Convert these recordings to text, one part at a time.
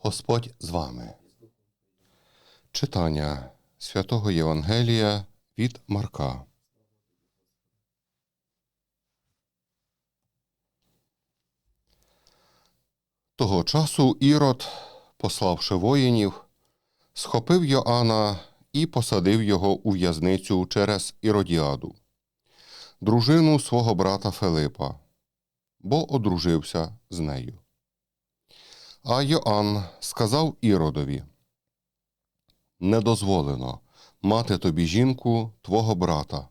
Господь з вами. Читання святого Євангелія від Марка. Того часу Ірод, пославши воїнів, схопив Йоанна і посадив його у в'язницю через Іродіаду, дружину свого брата Филипа, бо одружився з нею. А Йоанн сказав Іродові: Не дозволено мати тобі жінку твого брата.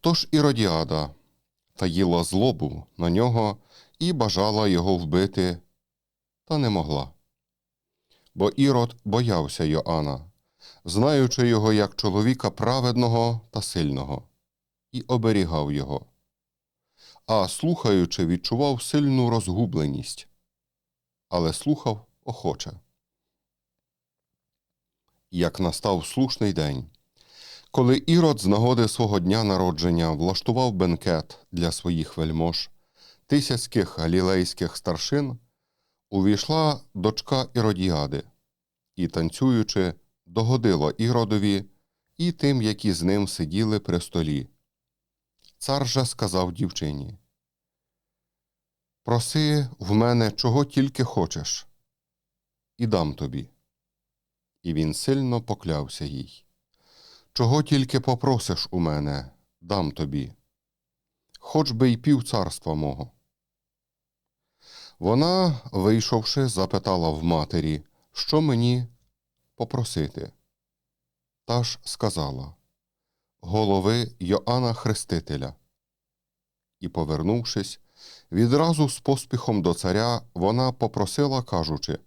Тож Іродіада таїла злобу на нього і бажала його вбити, та не могла. Бо Ірод боявся Йоанна, знаючи його як чоловіка праведного та сильного, і оберігав його. А слухаючи, відчував сильну розгубленість, але слухав охоче. Як настав слушний день, коли Ірод з нагоди свого дня народження влаштував бенкет для своїх вельмож, тисяцьких галілейських старшин, увійшла дочка Іродіади і, танцюючи, догодила Іродові і тим, які з ним сиділи при столі. Цар же сказав дівчині: Проси в мене чого тільки хочеш, і дам тобі. І він сильно поклявся їй. Чого тільки попросиш у мене, дам тобі, хоч би й пів царства мого. Вона, вийшовши, запитала в матері, що мені попросити. Та ж сказала голови Йоанна Хрестителя. І, повернувшись, відразу з поспіхом до царя вона попросила, кажучи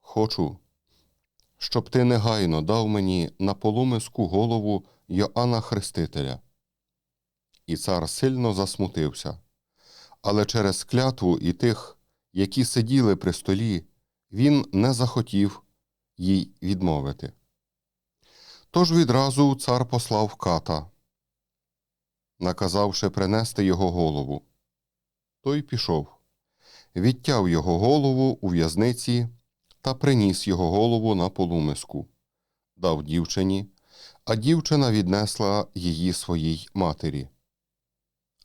Хочу, щоб ти негайно дав мені на полумиску голову Йоанна Хрестителя. І цар сильно засмутився, але через клятву і тих, які сиділи при столі, він не захотів їй відмовити. Тож відразу цар послав ката, наказавши принести його голову. Той пішов, відтяв його голову у в'язниці та приніс його голову на полумиску, дав дівчині, а дівчина віднесла її своїй матері.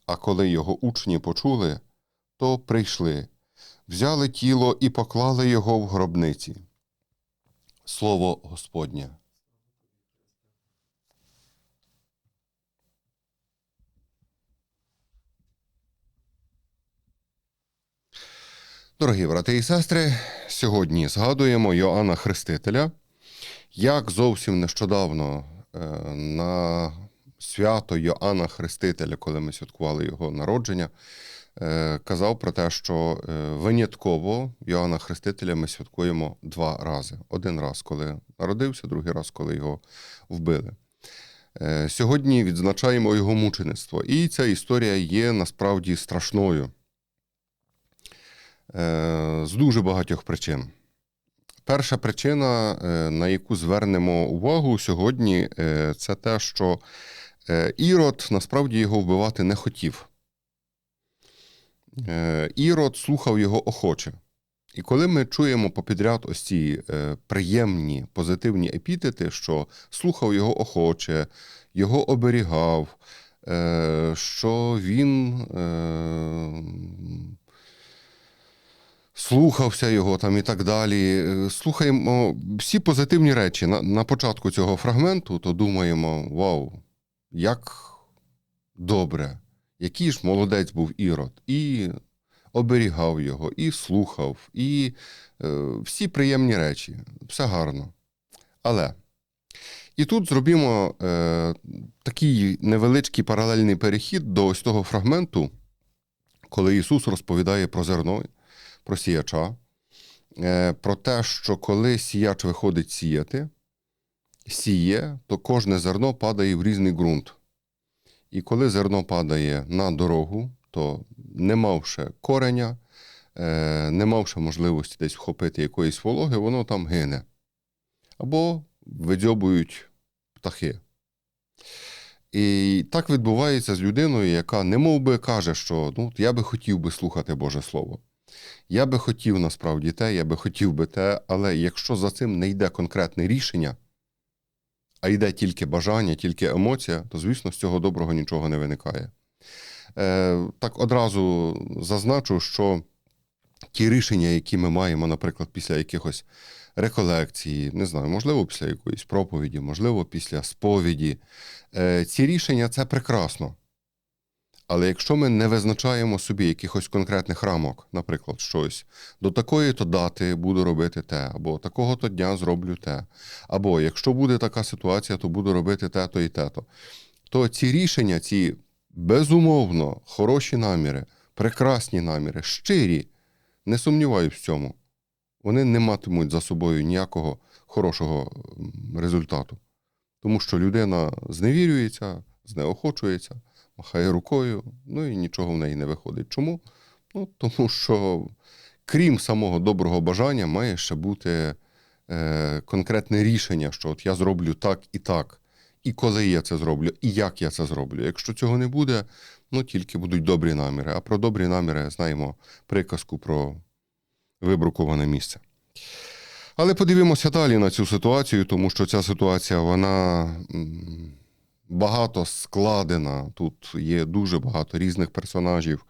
А коли його учні почули, то прийшли, взяли тіло і поклали його в гробниці. Слово Господнє. Дорогі брати і сестри, сьогодні згадуємо Йоанна Хрестителя, як зовсім нещодавно е, на свято Йоанна Хрестителя, коли ми святкували його народження, е, казав про те, що е, винятково Йоанна Хрестителя ми святкуємо два рази: один раз, коли народився, другий раз, коли його вбили. Сьогодні відзначаємо його мучеництво, і ця історія є насправді страшною. З дуже багатьох причин. Перша причина, на яку звернемо увагу сьогодні, це те, що Ірод насправді його вбивати не хотів. Ірод слухав його охоче. І коли ми чуємо попідряд ось ці приємні позитивні епітети, що слухав його охоче, його оберігав, що він слухався його там і так далі. Слухаємо всі позитивні речі на, на початку цього фрагменту, то думаємо: вау, як добре, який ж молодець був Ірод, і оберігав його, і слухав, і е, всі приємні речі, все гарно. Але і тут зробимо е, такий невеличкий паралельний перехід до ось того фрагменту, коли Ісус розповідає про зерно, про сіяча, е, про те, що коли сіяч виходить сіяти, сіє, то кожне зерно падає в різний ґрунт. І коли зерно падає на дорогу, то не мавши кореня, е, не мавши можливості десь вхопити якоїсь вологи, воно там гине. Або видзьобують птахи. І так відбувається з людиною, яка не мов би каже, що ну, я би хотів би слухати Боже Слово. Я би хотів насправді те, я би хотів би те, але якщо за цим не йде конкретне рішення, а йде тільки бажання, тільки емоція, то, звісно, з цього доброго нічого не виникає. Е, так одразу зазначу, що ті рішення, які ми маємо, наприклад, після якихось реколекцій, не знаю, можливо, після якоїсь проповіді, можливо, після сповіді, е, ці рішення це прекрасно. Але якщо ми не визначаємо собі якихось конкретних рамок, наприклад, щось до такої-то дати буду робити те, або такого-то дня зроблю те, або якщо буде така ситуація, то буду робити те-то і те-то, то ці рішення, ці безумовно хороші наміри, прекрасні наміри, щирі, не сумніваюсь в цьому, вони не матимуть за собою ніякого хорошого результату. Тому що людина зневірюється, знеохочується, махає рукою, ну і нічого в неї не виходить. Чому? Ну, тому що, крім самого доброго бажання, має ще бути е, конкретне рішення, що от я зроблю так і так, і коли я це зроблю, і як я це зроблю. Якщо цього не буде, ну тільки будуть добрі наміри. А про добрі наміри знаємо приказку про вибрукуване місце. Але подивимося далі на цю ситуацію, тому що ця ситуація вона багато складена. Тут є дуже багато різних персонажів,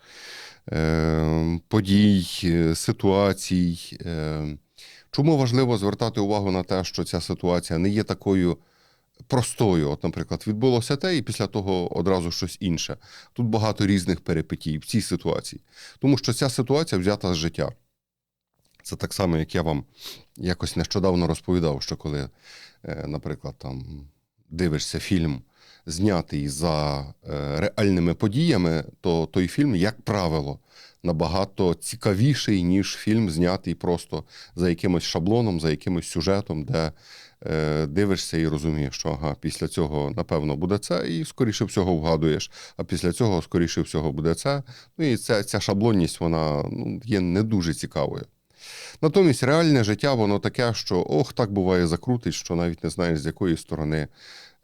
е, подій, е, ситуацій. Е, Чому важливо звертати увагу на те, що ця ситуація не є такою простою? От, наприклад, відбулося те, і після того одразу щось інше. Тут багато різних перипетій в цій ситуації, тому що ця ситуація взята з життя. Це так само, як я вам якось нещодавно розповідав, що коли, наприклад, там дивишся фільм, знятий за е, реальними подіями, то той фільм, як правило, набагато цікавіший, ніж фільм, знятий просто за якимось шаблоном, за якимось сюжетом, де е, дивишся і розумієш, що ага, після цього, напевно, буде це, і скоріше всього вгадуєш, а після цього, скоріше всього, буде це. Ну і ця, ця шаблонність вона ну, є не дуже цікавою. Натомість реальне життя, воно таке, що ох, так буває закрутить, що навіть не знаєш, з якої сторони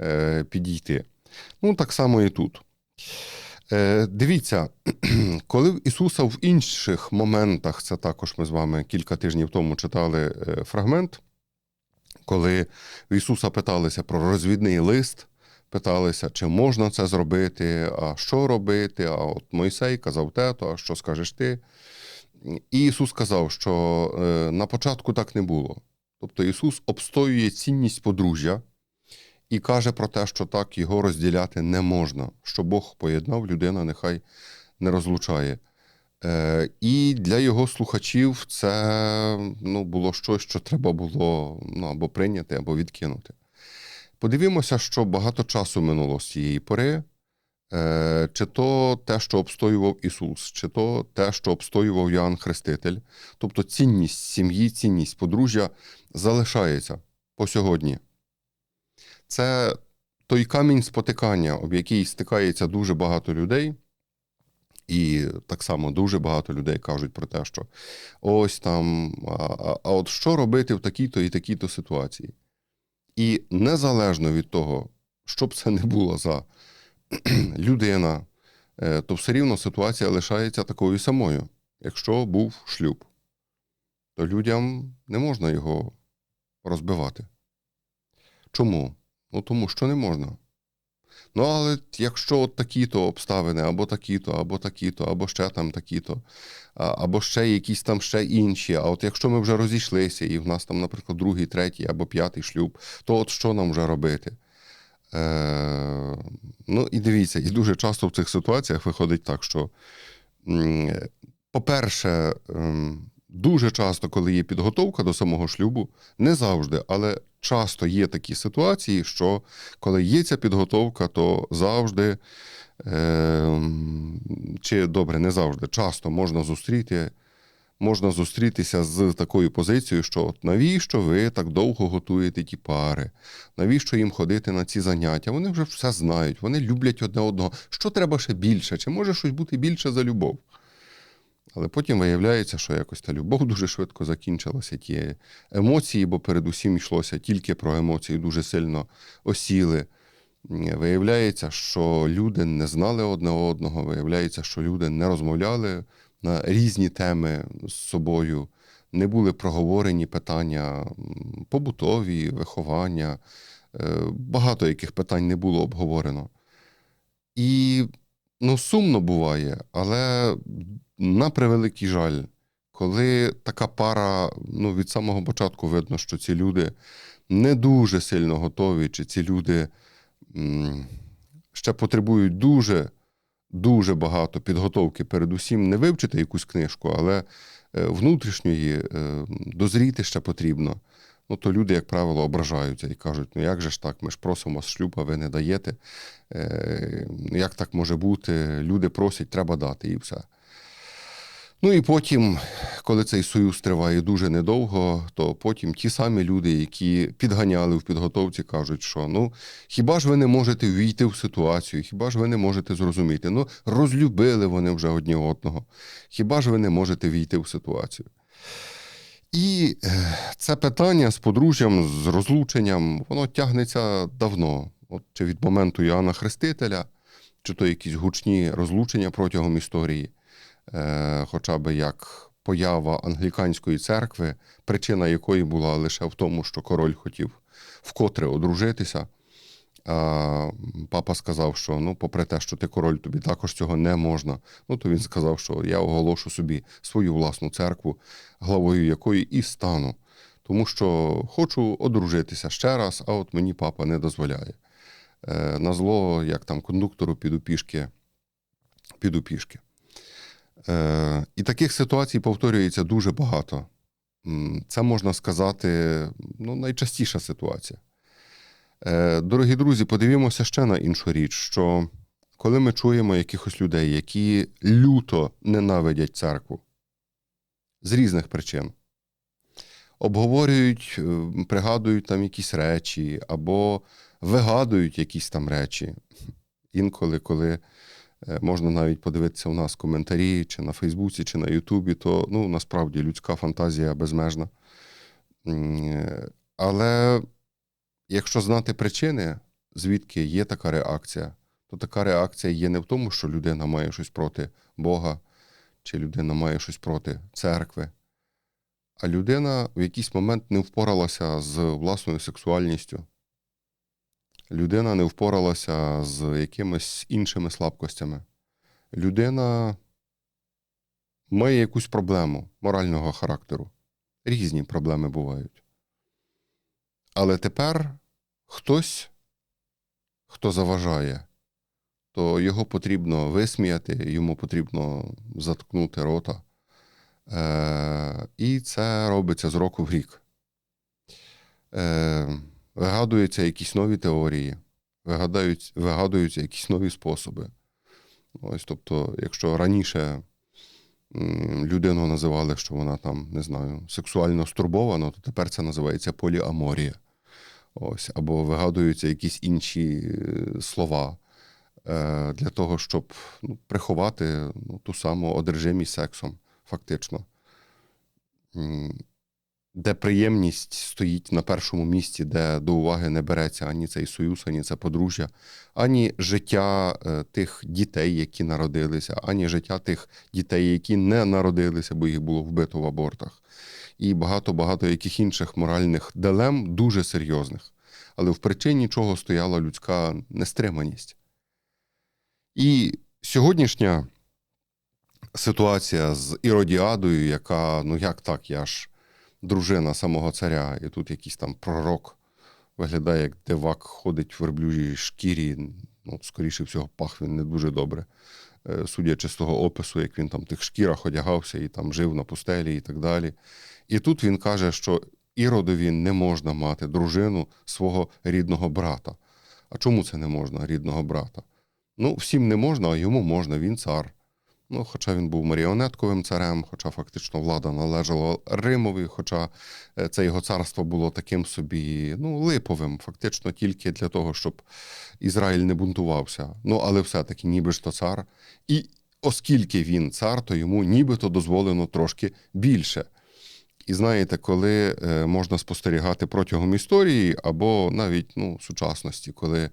е, підійти. Ну, так само і тут. Е, дивіться, коли Ісуса в інших моментах, це також ми з вами кілька тижнів тому читали е, фрагмент, коли в Ісуса питалися про розвідний лист, питалися, чи можна це зробити, а що робити, а от Мойсей казав те-то, а що скажеш ти. І Ісус сказав, що на початку так не було. Тобто Ісус обстоює цінність подружжя і каже про те, що так його розділяти не можна, що Бог поєднав, людина нехай не розлучає. Е, І для його слухачів це ну, було щось, що треба було ну, або прийняти, або відкинути. Подивімося, що багато часу минуло з цієї пори. Е, Чи то те, що обстоював Ісус, чи то те, що обстоював Йоанн Хреститель. Тобто цінність сім'ї, цінність подружжя залишається по сьогодні. Це той камінь спотикання, об який стикається дуже багато людей. І так само дуже багато людей кажуть про те, що ось там, а, а, от що робити в такій-то і такій-то ситуації. І незалежно від того, що б це не було за людина, е, то все рівно ситуація лишається такою самою. Якщо був шлюб, то людям не можна його розбивати. Чому? Ну тому що не можна. Ну, але якщо от такі-то обставини, або такі-то, або такі-то, або ще там такі-то, або ще якісь там ще інші. А от якщо ми вже розійшлися, і в нас там, наприклад, другий, третій або п'ятий шлюб, то от що нам вже робити? Е, ну і дивіться, і дуже часто в цих ситуаціях виходить так, що, по-перше, ем, дуже часто, коли є підготовка до самого шлюбу, не завжди, але часто є такі ситуації, що коли є ця підготовка, то завжди, ем, чи добре, не завжди, часто можна зустріти. Можна зустрітися з такою позицією, що от навіщо ви так довго готуєте ті пари? Навіщо їм ходити на ці заняття? Вони вже все знають, вони люблять одне одного. Що треба ще більше? Чи може щось бути більше за любов? Але потім виявляється, що якось та любов дуже швидко закінчилася, ті емоції, бо передусім йшлося тільки про емоції, дуже сильно осіли. Виявляється, що люди не знали одне одного, виявляється, що люди не розмовляли на різні теми з собою, не були проговорені питання побутові, виховання. Е, Багато яких питань не було обговорено. І ну, сумно буває, але на превеликий жаль, коли така пара, ну, від самого початку видно, що ці люди не дуже сильно готові, чи ці люди м, ще потребують дуже, дуже багато підготовки, передусім не вивчити якусь книжку, але е, внутрішньої е, дозріти ще потрібно. Ну, то люди, як правило, ображаються і кажуть: ну як же ж так, ми ж просимо вас шлюб, а ви не даєте. Е, як так може бути? Люди просять, треба дати, і все. Ну і потім, коли цей союз триває дуже недовго, то потім ті самі люди, які підганяли в підготовці, кажуть, що ну хіба ж ви не можете війти в ситуацію, хіба ж ви не можете зрозуміти? Ну, розлюбили вони вже одні одного. Хіба ж ви не можете війти в ситуацію? І е, це питання з подружжям, з розлученням, воно тягнеться давно. От чи від моменту Іоанна Хрестителя, чи то якісь гучні розлучення протягом історії, е, хоча б як поява англіканської церкви, причина якої була лише в тому, що король хотів вкотре одружитися. А папа сказав, що ну, попри те, що ти король, тобі також цього не можна. Ну, то він сказав, що я оголошу собі свою власну церкву, главою якої і стану, тому що хочу одружитися ще раз, а от мені папа не дозволяє. Е, на зло, як там кондуктору піду пішки, піду пішки. Е, і таких ситуацій повторюється дуже багато. Це можна сказати, ну, найчастіша ситуація. Е, Дорогі друзі, подивімося ще на іншу річ, що коли ми чуємо якихось людей, які люто ненавидять церкву з різних причин, обговорюють, е, пригадують там якісь речі або вигадують якісь там речі. Інколи, коли е, можна навіть подивитися у нас коментарі, чи на Фейсбуці, чи на Ютубі, то ну, насправді людська фантазія безмежна. Але якщо знати причини, звідки є така реакція, то така реакція є не в тому, що людина має щось проти Бога, чи людина має щось проти церкви, а людина в якийсь момент не впоралася з власною сексуальністю. Людина не впоралася з якимись іншими слабкостями. Людина має якусь проблему морального характеру. Різні проблеми бувають. Але тепер хтось, хто заважає, то його потрібно висміяти, йому потрібно заткнути рота. Е, і це робиться з року в рік. Е, вигадуються якісь нові теорії, вигадають, вигадуються якісь нові способи. Ось, тобто, якщо раніше людину називали, що вона там, не знаю, сексуально стурбована, то тепер це називається поліаморія. Ось, або вигадуються якісь інші е, слова е, для того, щоб ну, приховати ну, ту саму одержимість сексом, фактично. Де приємність стоїть на першому місці, де до уваги не береться ані цей союз, ані це подружжя, ані життя е, тих дітей, які народилися, ані життя тих дітей, які не народилися, бо їх було вбито в абортах і багато-багато яких інших моральних дилем дуже серйозних. Але в причині чого стояла людська нестриманість. І сьогоднішня ситуація з Іродіадою, яка, ну як так, я ж дружина самого царя, і тут якийсь там пророк виглядає, як дивак ходить в верблюжій шкірі. Ну, скоріше всього, пах він не дуже добре. Е, Судячи з того опису, як він там в тих шкірах одягався і там жив на пустелі і так далі. І тут він каже, що Іродові не можна мати дружину свого рідного брата. А чому це не можна, рідного брата? Ну, всім не можна, а йому можна, він цар. Ну, хоча він був маріонетковим царем, хоча фактично влада належала Римові, хоча е, це його царство було таким собі ну, липовим, фактично тільки для того, щоб Ізраїль не бунтувався. Ну, але все-таки ніби ж то цар. І оскільки він цар, то йому нібито дозволено трошки більше. І знаєте, коли е, можна спостерігати протягом історії або навіть ну, сучасності, коли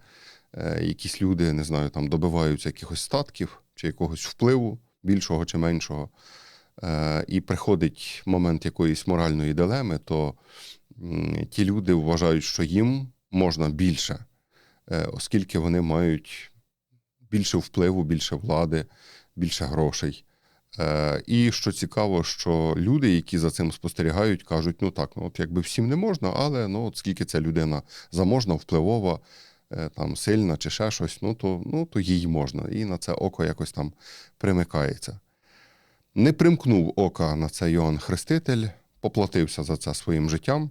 е, якісь люди, не знаю, там добиваються якихось статків чи якогось впливу, більшого чи меншого, е, і приходить момент якоїсь моральної дилеми, то ті люди вважають, що їм можна більше, е, оскільки вони мають більше впливу, більше влади, більше грошей. Е, І що цікаво, що люди, які за цим спостерігають, кажуть: ну так, ну от якби всім не можна, але ну от скільки ця людина заможна, впливова, там сильна чи ще щось, ну то, ну то їй можна. І на це око якось там примикається. Не примкнув ока на це Йоанн Хреститель, поплатився за це своїм життям.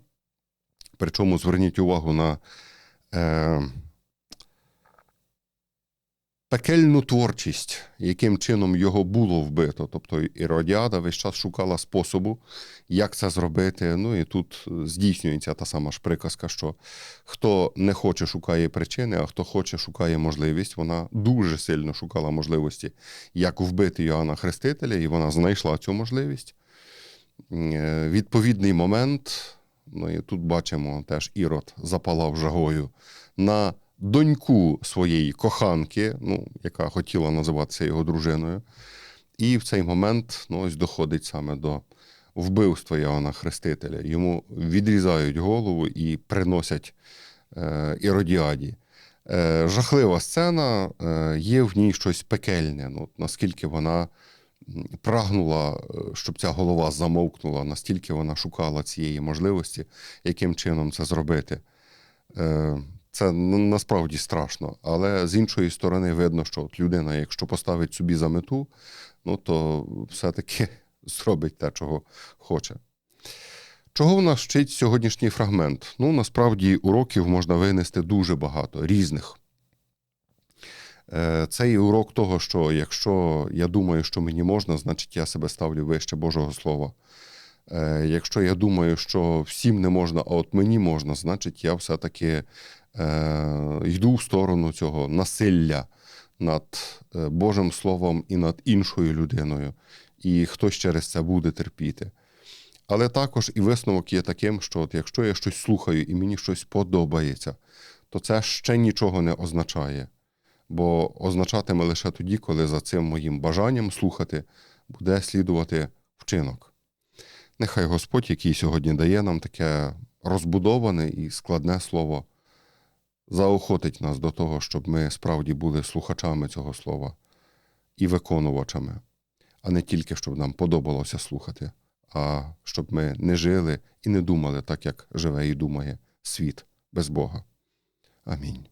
Причому зверніть увагу на е, пекельну творчість, яким чином його було вбито. Тобто Іродіада весь час шукала способу, як це зробити. Ну і тут здійснюється та сама ж приказка, що хто не хоче, шукає причини, а хто хоче, шукає можливість. Вона дуже сильно шукала можливості, як вбити Йоанна Хрестителя, і вона знайшла цю можливість. Е, Відповідний момент, ну і тут бачимо теж Ірод запалав жагою на доньку своєї коханки, ну, яка хотіла називатися його дружиною. І в цей момент ну, ось доходить саме до вбивства Іоанна Хрестителя. Йому відрізають голову і приносять е, Іродіаді. Е, жахлива сцена, е, є в ній щось пекельне. Ну, наскільки вона прагнула, е, щоб ця голова замовкнула, настільки вона шукала цієї можливості, яким чином це зробити. Це насправді страшно. Але з іншої сторони, видно, що от людина, якщо поставить собі за мету, ну то все-таки зробить те, чого хоче. Чого в нас вчить сьогоднішній фрагмент? Ну, насправді, уроків можна винести дуже багато, різних. Е, Це і урок того, що якщо я думаю, що мені можна, значить я себе ставлю вище Божого Слова. Е, Якщо я думаю, що всім не можна, а от мені можна, значить я все-таки йду в сторону цього насилля над е, Божим Словом і над іншою людиною. І хтось через це буде терпіти. Але також і висновок є таким, що от якщо я щось слухаю і мені щось подобається, то це ще нічого не означає. Бо означатиме лише тоді, коли за цим моїм бажанням слухати буде слідувати вчинок. Нехай Господь, який сьогодні дає нам таке розбудоване і складне слово, заохотить нас до того, щоб ми справді були слухачами цього слова і виконувачами, а не тільки щоб нам подобалося слухати, а щоб ми не жили і не думали так, як живе і думає світ без Бога. Амінь.